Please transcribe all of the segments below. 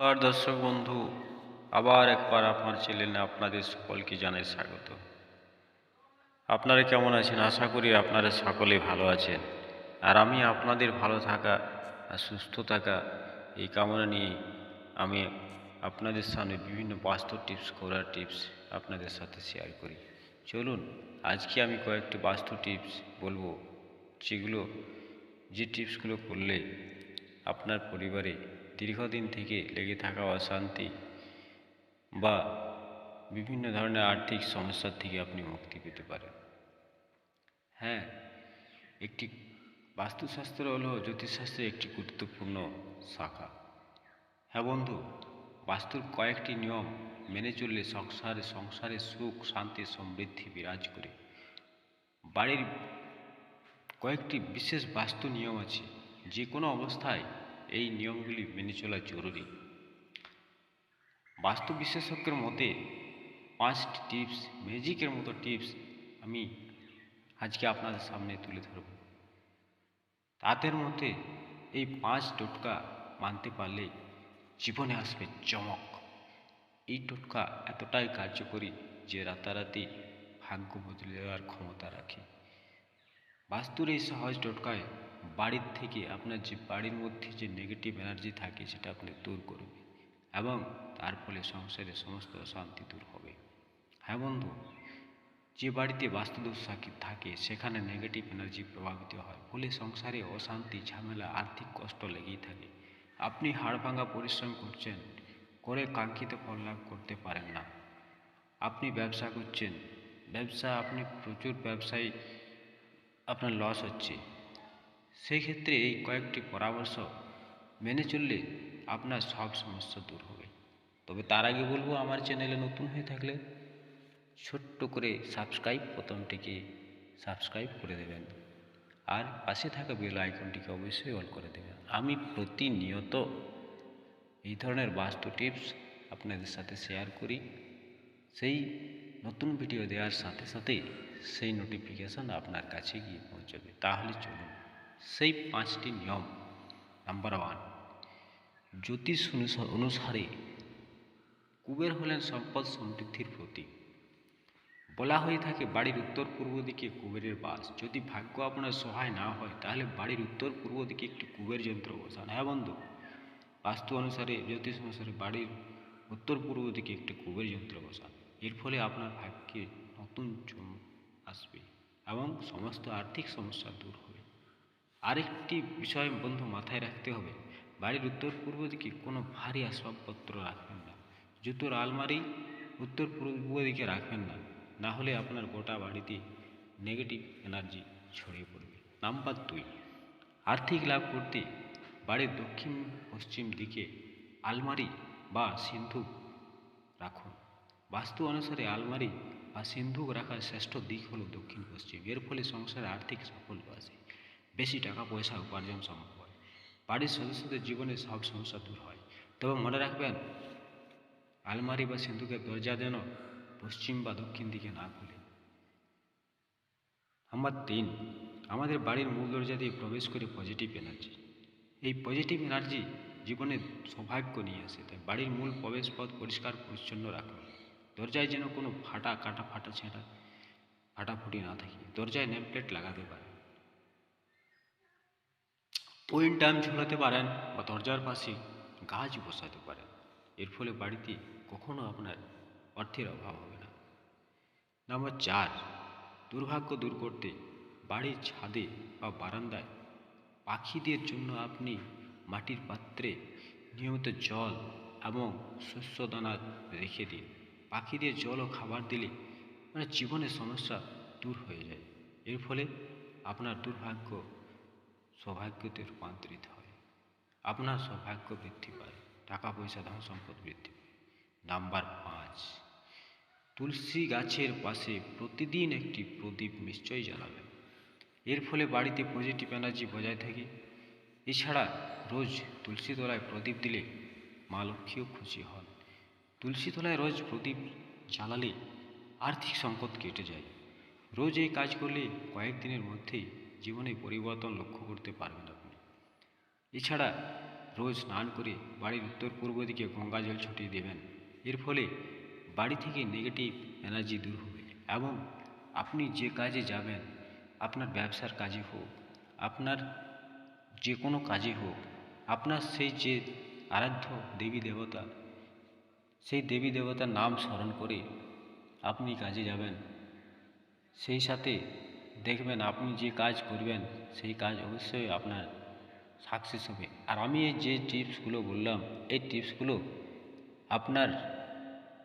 নমস্কার দর্শক বন্ধু, আবার একবার আপনার চ্যানেলে আপনাদের সকলকে জানাই স্বাগত। আপনারা কেমন আছেন? আশা করি আপনারা সকলে ভালো আছেন। আর আমি আপনাদের ভালো থাকা আর সুস্থ থাকা এই কামনা নিয়ে আমি আপনাদের সামনে বিভিন্ন বাস্তব টিপস, করার টিপস আপনাদের সাথে শেয়ার করি। চলুন, আজকে আমি কয়েকটি বাস্তু টিপস বলব। যেগুলো, যে টিপসগুলো করলে আপনার পরিবারে দীর্ঘদিন থেকে লেগে থাকা অশান্তি বা বিভিন্ন ধরনের আর্থিক সমস্যার থেকে আপনি মুক্তি পেতে পারেন। হ্যাঁ একটি বাস্তুশাস্ত্র হলো জ্যোতিষশাস্ত্রের একটি গুরুত্বপূর্ণ শাখা। হ্যাঁ বন্ধু, বাস্তুর কয়েকটি নিয়ম মেনে চললে সংসারে সংসারে সুখ, শান্তি, সমৃদ্ধি বিরাজ করে। বাড়ির কয়েকটি বিশেষ বাস্তু নিয়ম আছে যে কোনো অবস্থায় এই নিয়মগুলি মেনে চলা জরুরি। বাস্তু বিশেষজ্ঞের মতে পাঁচটি টিপস, ম্যাজিকের মতো টিপস আমি আজকে আপনাদের সামনে তুলে ধরব। তাদের মধ্যে এই পাঁচ টোটকা মানতে পারলে জীবনে আসবে চমক। এই টোটকা এতটাই কার্যকরী যে রাতারাতি ভাগ্য বদলে দেওয়ার ক্ষমতা রাখে। বাস্তুর এই সহজ টোটকায় বাড়ির থেকে আপনার যে বাড়ির মধ্যে যে নেগেটিভ এনার্জি থাকে সেটা আপনি দূর করবে এবং তার ফলে সংসারে সমস্ত অশান্তি দূর হবে। হ্যাঁ বন্ধু, যে বাড়িতে বাস্তুদোষ থাকি- সেখানে নেগেটিভ এনার্জি প্রভাবিত হয়। ফলে সংসারে অশান্তি, ঝামেলা, আর্থিক কষ্ট লেগেই থাকে। আপনি হাড় ভাঙা পরিশ্রম করছেন, করে কাঙ্ক্ষিত ফল লাভ করতে পারেন না। আপনি ব্যবসা করছেন, ব্যবসা আপনি প্রচুর ব্যবসায়ী আপনার লস হচ্ছে। সেই ক্ষেত্রে এই কয়েকটি পরামর্শ মেনে চললে আপনার সব সমস্যা দূর হবে। তবে তার আগে বলব, আমার চ্যানেলে নতুন হয়ে থাকলে ছোট্ট করে সাবস্ক্রাইব বোতামটিকে সাবস্ক্রাইব করে দেবেন। আর পাশে থাকা বেল আইকনটিকে অবশ্যই অন করে দেবেন। আমি প্রতিনিয়ত এই ধরনের বাস্তু টিপস আপনাদের সাথে শেয়ার করি। সেই নতুন ভিডিও দেওয়ার সাথে সাথে সেই নোটিফিকেশন আপনার কাছে গিয়ে পৌঁছবে। তাহলে চলুন, সেই পাঁচটি নিয়ম নাম্বার ওয়ান জ্যোতিষ অনুসা- অনুসারে কুবের হলেন সম্পদ সমৃদ্ধির প্রতীক। বলা হয়ে থাকে, বাড়ির উত্তর পূর্ব দিকে কুবেরের বাস। যদি ভাগ্য আপনার সহায় না হয়, তাহলে বাড়ির উত্তর পূর্ব দিকে একটি কুবের যন্ত্র বসান। হ্যাঁ বন্ধু, বাস্তু অনুসারে, জ্যোতিষ অনুসারে বাড়ির উত্তর পূর্ব দিকে একটি কুবের যন্ত্র বসান। এর ফলে আপনার ভাগ্যে নতুন চমক আসবে এবং সমস্ত আর্থিক সমস্যা দূর হবে। আরেকটি বিষয় বন্ধু মাথায় রাখতে হবে, বাড়ির উত্তর পূর্ব দিকে কোনো ভারী আসবাবপত্র রাখবেন না। জুতোর আলমারি উত্তর পূর্ব দিকে রাখবেন না না হলে আপনার গোটা বাড়িতে নেগেটিভ এনার্জি ছড়িয়ে পড়বে। নাম্বার দুই, আর্থিক লাভ করতে বাড়ির দক্ষিণ পশ্চিম দিকে আলমারি বা সিন্ধুক রাখুন। বাস্তু অনুসারে আলমারি বা সিন্ধুক রাখার শ্রেষ্ঠ দিক হলো দক্ষিণ পশ্চিম। এর ফলে সংসারে আর্থিক সাফল্য আসে। বেশি টাকা পয়সা উপার্জন সম্ভব হয়। বাড়ির সদস্যদের জীবনে সব সমস্যা দূর হয়। তবে মনে রাখবেন, আলমারি বা সিন্ধুকের দরজা যেন পশ্চিম বা দক্ষিণ দিকে না খুলে। নাম্বার তিন, আমাদের বাড়ির মূল দরজা দিয়ে প্রবেশ করে পজিটিভ এনার্জি এই পজিটিভ এনার্জি জীবনে সৌভাগ্য নিয়ে আসে। তাই বাড়ির মূল প্রবেশ পথ পরিষ্কার, পরিচ্ছন্ন রাখুন। দরজায় যেন কোনো ফাটা কাটা ফাটা ছেঁটা ফাটাফুটি না থাকে। দরজায় নেম প্লেট লাগাতে পারেন। ওইন টাইম ঝুলাতে পারেন বা দরজার পাশে গাছ বসাতে পারেন। এর ফলে বাড়িতে কখনো আপনার অর্থের অভাব হবে না। নাম্বার চার, দুর্ভাগ্য দূর করতে বাড়ির ছাদে বা বারান্দায় পাখিদের জন্য আপনি মাটির পাত্রে নিয়মিত জল এবং শস্যদানা রেখে দিন। পাখিদের জল ও খাবার দিলে মানে জীবনের সমস্যা দূর হয়ে যায়। এর ফলে আপনার দুর্ভাগ্য সৌভাগ্যতে রূপান্তরিত হয়। আপনার সৌভাগ্য বৃদ্ধি পায় টাকা পয়সা ধন সম্পদ বৃদ্ধি পায়। নাম্বার পাঁচ, তুলসী গাছের পাশে প্রতিদিন একটি প্রদীপ নিশ্চয়ই জ্বালাবেন। এর ফলে বাড়িতে পজিটিভ এনার্জি বজায় থাকে। এছাড়া রোজ তুলসী তলায় প্রদীপ দিলে মা লক্ষ্মীও খুশি হন। তুলসী তলায় রোজ প্রদীপ জ্বালালে আর্থিক সংকট কেটে যায়। রোজ এই কাজ করলে কয়েকদিনের মধ্যেই জীবনে পরিবর্তন লক্ষ্য করতে পারবেন আপনি। এছাড়া রোজ স্নান করে বাড়ির উত্তর পূর্ব দিকে গঙ্গা জল ছুটিয়ে দেবেন। এর ফলে বাড়ি থেকে নেগেটিভ এনার্জি দূর হবে এবং আপনি যে কাজে যাবেন, আপনার ব্যবসার কাজে হোক, আপনার যে কোনো কাজে হোক, আপনার সেই যে আরাধ্য দেবী দেবতা সেই দেবী দেবতার নাম স্মরণ করে আপনি কাজে যাবেন। সেই সাথে দেখবেন আপনি যে কাজ করবেন, সেই কাজ অবশ্যই আপনার সাকসেস হবে। আর আমি এই যে টিপসগুলো বললাম, এই টিপসগুলো আপনার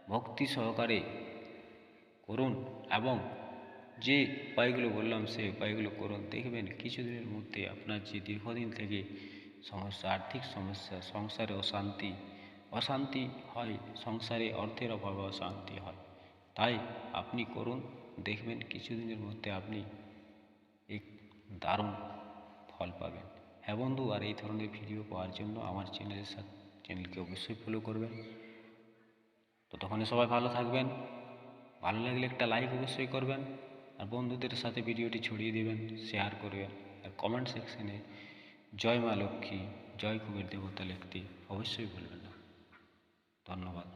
ভক্তি সহকারে করুন এবং যে উপায়গুলো বললাম, সেই উপায়গুলো করুন। দেখবেন কিছুদিনের মধ্যে আপনার যে দীর্ঘদিন থেকে সমস্যা, আর্থিক সমস্যা, সংসারে অশান্তি অশান্তি হয়, সংসারে অর্থের অভাবে অশান্তি হয়। তাই আপনি করুন, দেখবেন কিছুদিনের মধ্যে আপনি এক দারুণ ফল পাবেন। হ্যাঁ বন্ধু, আর এই ধরনের ভিডিও পাওয়ার জন্য আমার চ্যানেলের সাথে চ্যানেলকে অবশ্যই ফলো করবেন। ততক্ষণে সবাই ভালো থাকবেন। ভালো লাগলে একটা লাইক অবশ্যই করবেন। আর বন্ধুদের সাথে ভিডিওটি ছড়িয়ে দেবেন শেয়ার করবেন। আর কমেন্ট সেকশনে জয় মা লক্ষ্মী, জয় কুবের দেবতা লিখতে অবশ্যই ভুলবেন না। ধন্যবাদ।